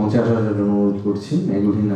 মঞ্চে আসার জন্য অনুরোধ করছি মেঘুহীন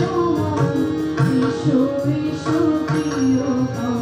নাটক Thank